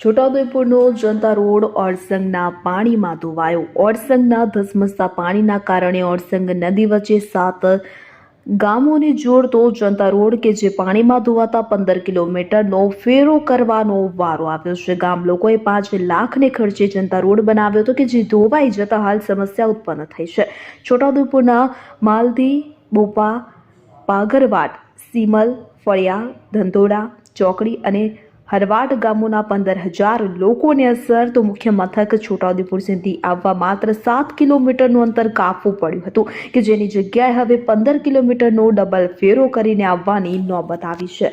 છોટાઉદેપુરનો જનતા road ઓરસંગના પાણીમાં ધોવાયો. ઓરસંગના ધસમસતા પાણીના કારણે ઓરસંગ નદી વચ્ચે સાત ગામોને જોડતો જનતા રોડ કે જે પાણીમાં ધોવાતા પંદર કિલોમીટરનો ફેરો કરવાનો વારો આવ્યો છે. ગામ લોકોએ પાંચ લાખને ખર્ચે જનતા રોડ બનાવ્યો હતો કે જે ધોવાઈ જતા હાલ સમસ્યા ઉત્પન્ન થઈ છે. છોટાઉદેપુરના માલધી બોપા પાગરવાડ સીમલ, ફળિયા, ધંધોડા, ચોકડી અને હરવાડ ગામોના પંદર હજાર લોકોને અસર, તો મુખ્ય મથક છોટાઉદેપુર સુધી આવવા માત્ર સાત કિલોમીટરનું અંતર કાપવું પડ્યું હતું, કે જેની જગ્યાએ હવે પંદર કિલોમીટરનો ડબલ ફેરો કરીને આવવાની નોબત આવી છે.